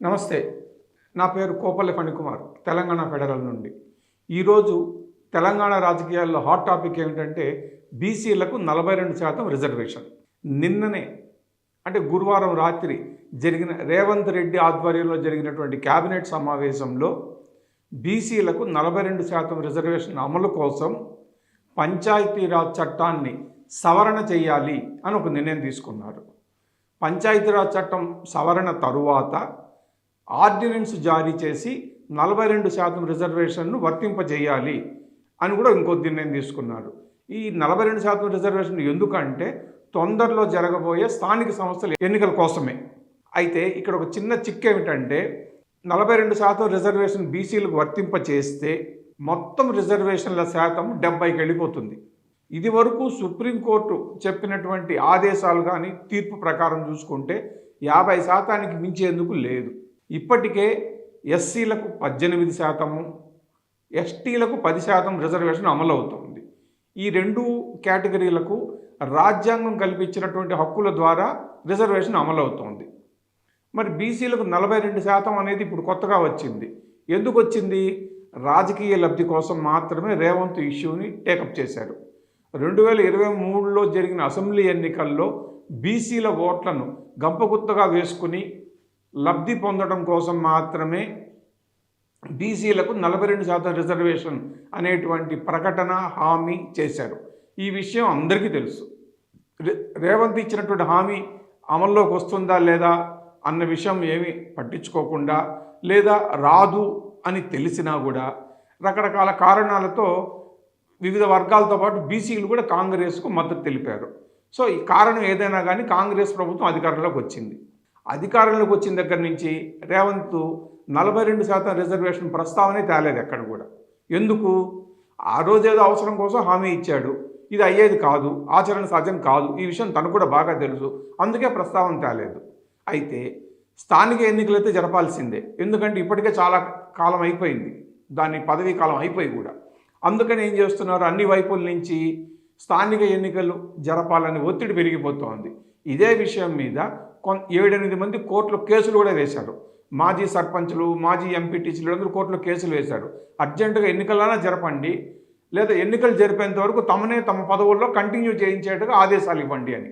నమస్తే నా పేరు కోపల్లి ఫణికుమార్ తెలంగాణ ఫెడరల్ నుండి. ఈరోజు తెలంగాణ రాజకీయాల్లో హాట్ టాపిక్ ఏమిటంటే బీసీలకు నలభై రెండు శాతం రిజర్వేషన్. నిన్ననే అంటే గురువారం రాత్రి జరిగిన రేవంత్ రెడ్డి ఆధ్వర్యంలో జరిగినటువంటి కేబినెట్ సమావేశంలో బీసీలకు నలభై రెండు శాతం రిజర్వేషన్ అమలు కోసం పంచాయతీరాజ్ చట్టాన్ని సవరణ చేయాలి అని ఒక నిర్ణయం తీసుకున్నారు. పంచాయతీరాజ్ చట్టం సవరణ తరువాత ఆర్డినెన్స్ జారీ చేసి నలభై రెండు శాతం రిజర్వేషన్ను వర్తింపజేయాలి అని కూడా ఇంకో నిర్ణయం తీసుకున్నారు ఈ నలభై రెండు శాతం రిజర్వేషన్ ఎందుకంటే తొందరలో జరగబోయే స్థానిక సంస్థల ఎన్నికల కోసమే. అయితే ఇక్కడ ఒక చిన్న చిక్ ఏమిటంటే నలభై రెండు శాతం రిజర్వేషన్ బీసీలకు వర్తింపచేస్తే మొత్తం రిజర్వేషన్ల శాతం డెబ్బైకి వెళ్ళిపోతుంది. ఇది వరకు సుప్రీంకోర్టు చెప్పినటువంటి ఆదేశాలు కానీ తీర్పు ప్రకారం చూసుకుంటే యాభై శాతానికి మించేందుకు లేదు. ఇప్పటికే ఎస్సీలకు పద్దెనిమిది శాతము ఎస్టీలకు పది శాతం రిజర్వేషన్ అమలవుతోంది. ఈ రెండు కేటగిరీలకు రాజ్యాంగం కల్పించినటువంటి హక్కుల ద్వారా రిజర్వేషన్ అమలు మరి బీసీలకు నలభై రెండు శాతం అనేది ఇప్పుడు కొత్తగా వచ్చింది. ఎందుకు వచ్చింది? రాజకీయ లబ్ధి కోసం మాత్రమే రేవంత్ ఇష్యూని టేకప్ చేశారు. రెండు వేల ఇరవై మూడులో జరిగిన అసెంబ్లీ ఎన్నికల్లో బీసీల ఓట్లను గంపగుత్తగా వేసుకుని లబ్ధి పొందడం కోసం మాత్రమే బీసీలకు నలభై రెండు శాతం రిజర్వేషన్ అనేటువంటి ప్రకటన హామీ చేశారు. ఈ విషయం అందరికీ తెలుసు. రే- రేవంత్ ఇచ్చినటువంటి హామీ అమల్లోకి వస్తుందా లేదా అన్న విషయం ఏమి పట్టించుకోకుండా లేదా రాదు అని తెలిసినా కూడా రకరకాల కారణాలతో వివిధ వర్గాలతో పాటు బీసీలు కూడా కాంగ్రెస్కు మద్దతు తెలిపారు. సో ఈ కారణం ఏదైనా కానీ కాంగ్రెస్ ప్రభుత్వం అధికారంలోకి వచ్చింది. అధికారంలోకి వచ్చిన దగ్గర నుంచి రేవంత్ నలభై రెండు శాతం రిజర్వేషన్ ప్రస్తావనే తేలేదు ఎక్కడ కూడా. ఎందుకు? ఆ రోజు ఏదో అవసరం కోసం హామీ ఇచ్చాడు. ఇది అయ్యేది కాదు ఆచరణ సాధ్యం కాదు. ఈ విషయం తనకు కూడా బాగా తెలుసు. అందుకే ప్రస్తావన తేలేదు. అయితే స్థానిక ఎన్నికలు అయితే జరపాల్సిందే. ఎందుకంటే ఇప్పటికే చాలా కాలం అయిపోయింది. దాని పదవీ కాలం అయిపోయి కూడా. అందుకని ఏం చేస్తున్నారు? అన్ని వైపుల నుంచి స్థానిక ఎన్నికలు జరపాలని ఒత్తిడి పెరిగిపోతోంది. ఇదే విషయం మీద ఏడెనిమిది మంది కోర్టులో కేసులు కూడా వేశారు. మాజీ సర్పంచులు మాజీ ఎంపీటీసీలు అందరూ కోర్టులో కేసులు వేశారు. అర్జెంటుగా ఎన్నికలైనా జరపండి. లేదా ఎన్నికలు జరిపేంత వరకు తమనే తమ పదవుల్లో కంటిన్యూ చేయించేట్టుగా ఆదేశాలు ఇవ్వండి అని.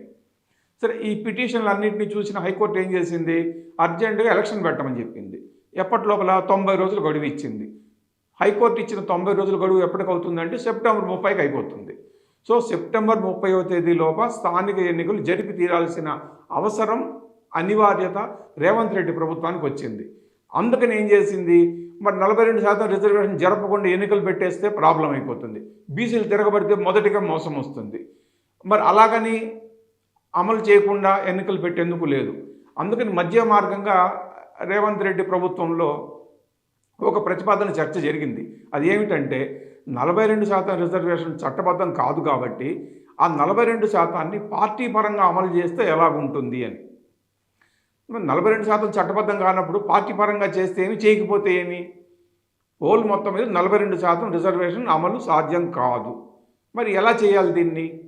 సరే ఈ పిటిషన్లు అన్నింటినీ చూసిన హైకోర్టు ఏం చేసింది? అర్జెంటుగా ఎలక్షన్ పెట్టమని చెప్పింది. ఎప్పటి లోపల తొంభై రోజులు గడువు ఇచ్చింది. హైకోర్టు ఇచ్చిన తొంభై రోజుల గడువు ఎప్పటికి అవుతుందంటే సెప్టెంబర్ ముప్పైకి అయిపోతుంది. సో సెప్టెంబర్ ముప్పైవ తేదీలోప స్థానిక ఎన్నికలు జరిపి తీరాల్సిన అవసరం అనివార్యత రేవంత్ రెడ్డి ప్రభుత్వానికి వచ్చింది. అందుకని ఏం చేసింది? మరి నలభై రెండు శాతం రిజర్వేషన్ జరపకుండా ఎన్నికలు పెట్టేస్తే ప్రాబ్లం అయిపోతుంది. బీసీలు తిరగబడితే మొదటిగా మోసం వస్తుంది. మరి అలాగని అమలు చేయకుండా ఎన్నికలు పెట్టేందుకు లేదు. అందుకని మధ్య మార్గంగా రేవంత్ రెడ్డి ప్రభుత్వంలో ఒక ప్రతిపాదన చర్చ జరిగింది. అది ఏమిటంటే నలభై రెండు శాతం రిజర్వేషన్ చట్టబద్ధం కాదు కాబట్టి ఆ నలభై రెండు శాతాన్ని పార్టీ పరంగా అమలు చేస్తే ఎలాగుంటుంది అని. నలభై రెండు శాతం చట్టబద్ధం కానప్పుడు పార్టీ పరంగా చేస్తే ఏమి చేయకపోతే ఏమి? పోల్ మొత్తం మీద నలభై రెండు శాతం రిజర్వేషన్ అమలు సాధ్యం కాదు. మరి ఎలా చేయాలి దీన్ని?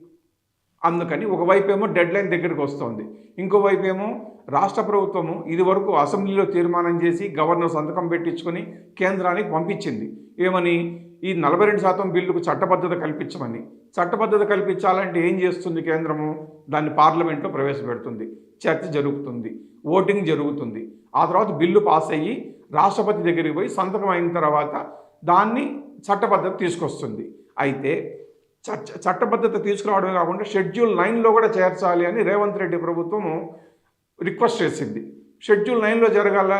అందుకని ఒకవైపు ఏమో డెడ్ లైన్ దగ్గరికి వస్తుంది. ఇంకోవైపు ఏమో రాష్ట్ర ప్రభుత్వము ఇదివరకు అసెంబ్లీలో తీర్మానం చేసి గవర్నర్ సంతకం పెట్టించుకొని కేంద్రానికి పంపించింది. ఏమని? ఈ నలభై రెండు శాతం బిల్లుకు చట్టబద్ధత కల్పించమని. చట్టబద్ధత కల్పించాలంటే ఏం చేస్తుంది కేంద్రము? దాన్ని పార్లమెంట్లో ప్రవేశపెడుతుంది. చర్చ జరుగుతుంది. ఓటింగ్ జరుగుతుంది. ఆ తర్వాత బిల్లు పాస్ అయ్యి రాష్ట్రపతి దగ్గరికి పోయి సంతకం అయిన తర్వాత దాన్ని చట్టబద్ధత తీసుకొస్తుంది. అయితే చట్టబద్ధత తీసుకురావడమే కాకుండా షెడ్యూల్ నైన్లో కూడా చేర్చాలి అని రేవంత్ రెడ్డి ప్రభుత్వము రిక్వెస్ట్ చేసింది. షెడ్యూల్ నైన్లో జరగాల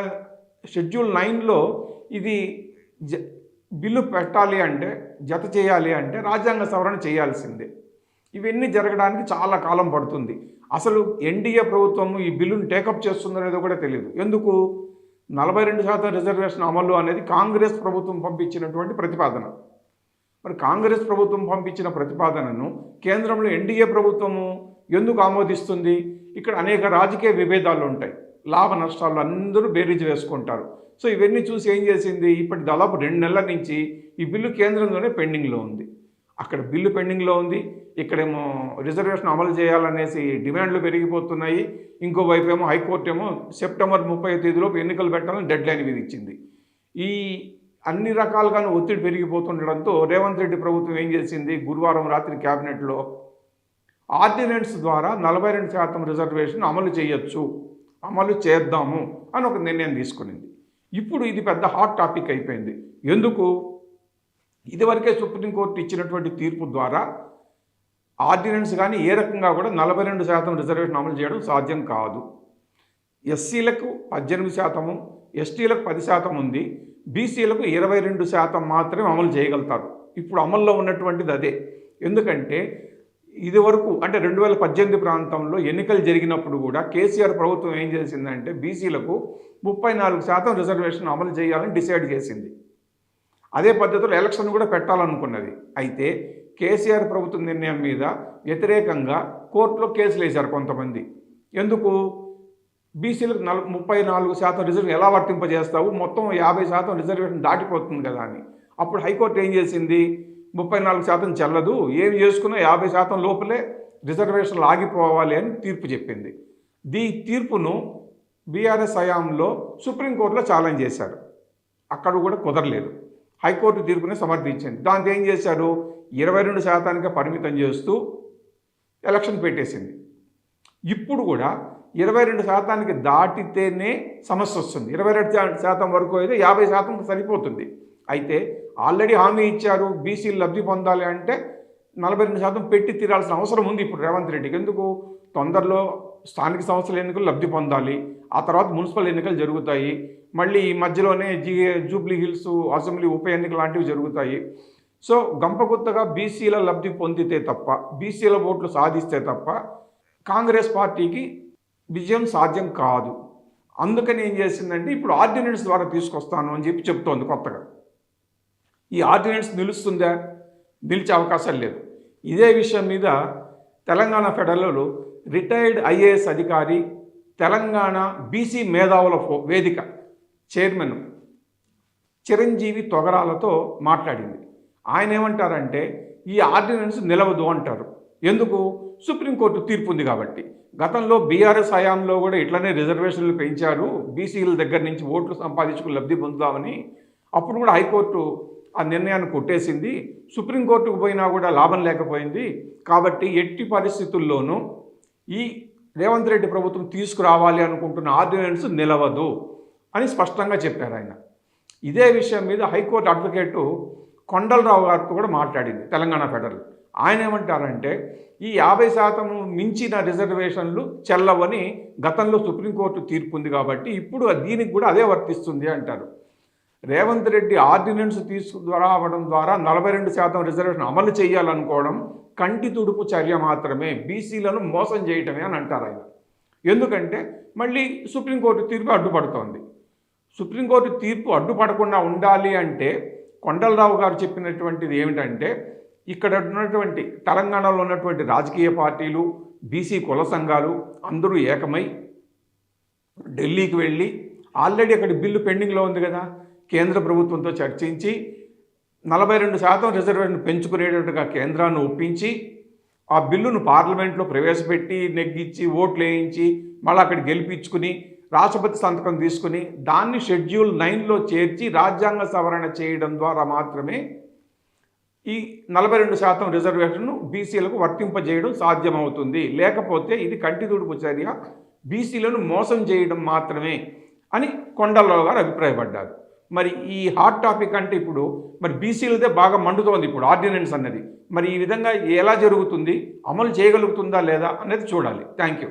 షెడ్యూల్ నైన్లో ఇది జ బిల్లు పెట్టాలి అంటే జత చేయాలి అంటే రాజ్యాంగ సవరణ చేయాల్సిందే. ఇవన్నీ జరగడానికి చాలా కాలం పడుతుంది. అసలు ఎన్డీఏ ప్రభుత్వం ఈ బిల్లును టేకప్ చేస్తుందనేది కూడా తెలియదు ఎందుకు? నలభై రెండు శాతం రిజర్వేషన్ అమలు అనేది కాంగ్రెస్ ప్రభుత్వం పంపించినటువంటి ప్రతిపాదన. మరి కాంగ్రెస్ ప్రభుత్వం పంపించిన ప్రతిపాదనను కేంద్రంలో ఎన్డీఏ ప్రభుత్వము ఎందుకు ఆమోదిస్తుంది? ఇక్కడ అనేక రాజకీయ విభేదాలు ఉంటాయి. లాభ నష్టాలు అందరూ బేరీజ్ వేసుకుంటారు. సో ఇవన్నీ చూసి ఏం చేసింది? ఇప్పటి దాదాపు రెండు నెలల నుంచి ఈ బిల్లు కేంద్రంలోనే పెండింగ్లో ఉంది. అక్కడ బిల్లు పెండింగ్లో ఉంది. ఇక్కడేమో రిజర్వేషన్ అమలు చేయాలనేసి డిమాండ్లు పెరిగిపోతున్నాయి. ఇంకోవైపు ఏమో హైకోర్టు ఏమో సెప్టెంబర్ ముప్పై తేదీలోపు ఎన్నికలు పెట్టాలని డెడ్ లైన్ విధించింది. ఈ అన్ని రకాలుగాను ఒత్తిడి పెరిగిపోతుండడంతో రేవంత్ రెడ్డి ప్రభుత్వం ఏం చేసింది? గురువారం రాత్రి క్యాబినెట్లో ఆర్డినెన్స్ ద్వారా నలభై రెండు శాతం రిజర్వేషన్ అమలు చేయొచ్చు. అమలు చేద్దాము అని ఒక నిర్ణయం తీసుకునింది. ఇప్పుడు ఇది పెద్ద హాట్ టాపిక్ అయిపోయింది. ఎందుకు? ఇదివరకే సుప్రీంకోర్టు ఇచ్చినటువంటి తీర్పు ద్వారా ఆర్డినెన్స్ కానీ ఏ రకంగా కూడా నలభై రెండు శాతం రిజర్వేషన్ అమలు చేయడం సాధ్యం కాదు. ఎస్సీలకు పద్దెనిమిది శాతము ఎస్టీలకు పది శాతం ఉంది. బీసీలకు ఇరవై రెండు శాతం మాత్రమే అమలు చేయగలుగుతారు. ఇప్పుడు అమల్లో ఉన్నటువంటిది అదే. ఎందుకంటే ఇది వరకు అంటే రెండు వేల పద్దెనిమిది ప్రాంతంలో ఎన్నికలు జరిగినప్పుడు కూడా కేసీఆర్ ప్రభుత్వం ఏం చేసిందంటే బీసీలకు ముప్పై నాలుగు శాతం రిజర్వేషన్ అమలు చేయాలని డిసైడ్ చేసింది. అదే పద్ధతిలో ఎలక్షన్ కూడా పెట్టాలనుకున్నది. అయితే కేసీఆర్ ప్రభుత్వ నిర్ణయం మీద వ్యతిరేకంగా కోర్టులో కేసులు వేశారు కొంతమంది. ఎందుకు? బీసీలకు నల ముప్పై నాలుగు శాతం రిజర్వ్ ఎలా వర్తింపజేస్తావు? మొత్తం యాభై శాతం రిజర్వేషన్ దాటిపోతుంది కదా అని. అప్పుడు హైకోర్టు ఏం చేసింది? ముప్పై నాలుగు శాతం చెల్లదు. ఏం చేసుకున్నా యాభై శాతం లోపలే రిజర్వేషన్లు ఆగిపోవాలి అని తీర్పు చెప్పింది. దీ తీర్పును బీఆర్ఎస్ హయాంలో సుప్రీంకోర్టులో ఛాలెంజ్ చేశారు. అక్కడ కూడా కుదరలేదు. హైకోర్టు తీర్పుని సమర్థించింది. దాంతో ఏం చేశారు ఇరవై రెండు శాతానికి పరిమితం చేస్తూ ఎలక్షన్ పెట్టేసింది. ఇప్పుడు కూడా ఇరవై రెండు శాతానికి దాటితేనే సమస్య వస్తుంది. ఇరవై రెండు శాతం వరకు అయితే యాభై శాతం సరిపోతుంది. అయితే ఆల్రెడీ హామీ ఇచ్చారు బీసీలు లబ్ధి పొందాలి అంటే నలభై రెండు శాతం పెట్టి తీరాల్సిన అవసరం ఉంది ఇప్పుడు రేవంత్ రెడ్డికి. ఎందుకు? తొందరలో స్థానిక సంస్థల ఎన్నికలు లబ్ధి పొందాలి. ఆ తర్వాత మున్సిపల్ ఎన్నికలు జరుగుతాయి. మళ్ళీ ఈ మధ్యలోనే జీ జూబ్లీ హిల్స్ అసెంబ్లీ ఉప ఎన్నిక లాంటివి జరుగుతాయి. సో గంపగుత్తగా బీసీల లబ్ధి పొందితే తప్ప బీసీల ఓట్లు సాధిస్తే తప్ప కాంగ్రెస్ పార్టీకి విజయం సాధ్యం కాదు. అందుకని ఏం చేసిందంటే ఇప్పుడు ఆర్డినెన్స్ ద్వారా తీసుకొస్తాను అని చెప్పి చెప్తోంది కొత్తగా. ఈ ఆర్డినెన్స్ నిలుస్తుందా? నిలిచే అవకాశం లేదు. ఇదే విషయం మీద తెలంగాణ ఫెడరల్ రిటైర్డ్ ఐఏఎస్ అధికారి తెలంగాణ బీసీ మేధావుల వేదిక చైర్మన్ చిరంజీవి తొగరాలతో మాట్లాడింది. ఆయన ఏమంటారంటే ఈ ఆర్డినెన్స్ నిలవదు అంటారు. ఎందుకు? సుప్రీంకోర్టు తీర్పు ఉంది కాబట్టి. గతంలో బీఆర్ఎస్ హయాంలో కూడా ఇట్లనే రిజర్వేషన్లు పెంచారు. బీసీల దగ్గర నుంచి ఓట్లు సంపాదించుకుని లబ్ధి పొందుదామని. అప్పుడు కూడా హైకోర్టు ఆ నిర్ణయాన్ని కొట్టేసింది. సుప్రీంకోర్టుకు పోయినా కూడా లాభం లేకపోయింది. కాబట్టి ఎట్టి పరిస్థితుల్లోనూ ఈ రేవంత్ రెడ్డి ప్రభుత్వం తీసుకురావాలి అనుకుంటున్న ఆర్డినెన్స్ నిలవదు అని స్పష్టంగా చెప్పారు ఆయన. ఇదే విషయం మీద హైకోర్టు అడ్వకేటు కొండలరావు గారితో కూడా మాట్లాడింది తెలంగాణ ఫెడరల్. ఆయన ఏమంటారంటే ఈ యాభై శాతం మించిన రిజర్వేషన్లు చెల్లవని గతంలో సుప్రీంకోర్టు తీర్పు ఉంది కాబట్టి ఇప్పుడు దీనికి కూడా అదే వర్తిస్తుంది అంటారు. రేవంత్ రెడ్డి ఆర్డినెన్స్ అవడం ద్వారా నలభై రెండు శాతం రిజర్వేషన్ అమలు చేయాలనుకోవడం కంటి తుడుపు చర్య మాత్రమే బీసీలను మోసం చేయటమే అని అంటారు ఆయన. ఎందుకంటే మళ్ళీ సుప్రీంకోర్టు తీర్పు అడ్డుపడుతోంది. సుప్రీంకోర్టు తీర్పు అడ్డుపడకుండా ఉండాలి అంటే కొండలరావు గారు చెప్పినటువంటిది ఏమిటంటే ఇక్కడ ఉన్నటువంటి తెలంగాణలో ఉన్నటువంటి రాజకీయ పార్టీలు బీసీ కుల సంఘాలు అందరూ ఏకమై ఢిల్లీకి వెళ్ళి ఆల్రెడీ అక్కడ బిల్లు పెండింగ్లో ఉంది కదా కేంద్ర ప్రభుత్వంతో చర్చించి నలభై రెండు శాతం రిజర్వేషన్ పెంచుకునేటట్టుగా కేంద్రాన్ని ఒప్పించి ఆ బిల్లును పార్లమెంట్లో ప్రవేశపెట్టి నెగ్గించి ఓట్లు వేయించి మళ్ళీ అక్కడ గెలిపించుకుని రాష్ట్రపతి సంతకం తీసుకుని దాన్ని షెడ్యూల్ నైన్లో చేర్చి రాజ్యాంగ సవరణ చేయడం ద్వారా మాత్రమే ఈ నలభై రెండు శాతం రిజర్వేషన్ను బీసీలకు వర్తింపజేయడం సాధ్యమవుతుంది. లేకపోతే ఇది కంటిదూడుపు చర్య. బీసీలను మోసం చేయడం మాత్రమే అని కొండలరావు గారు అభిప్రాయపడ్డారు. మరి ఈ హాట్ టాపిక్ అంటే ఇప్పుడు మరి బీసీలదే బాగా మండుతోంది ఇప్పుడు ఆర్డినెన్స్ అన్నది. మరి ఈ విధంగా ఎలా జరుగుతుంది? అమలు చేయగలుగుతుందా లేదా అనేది చూడాలి. Thank you.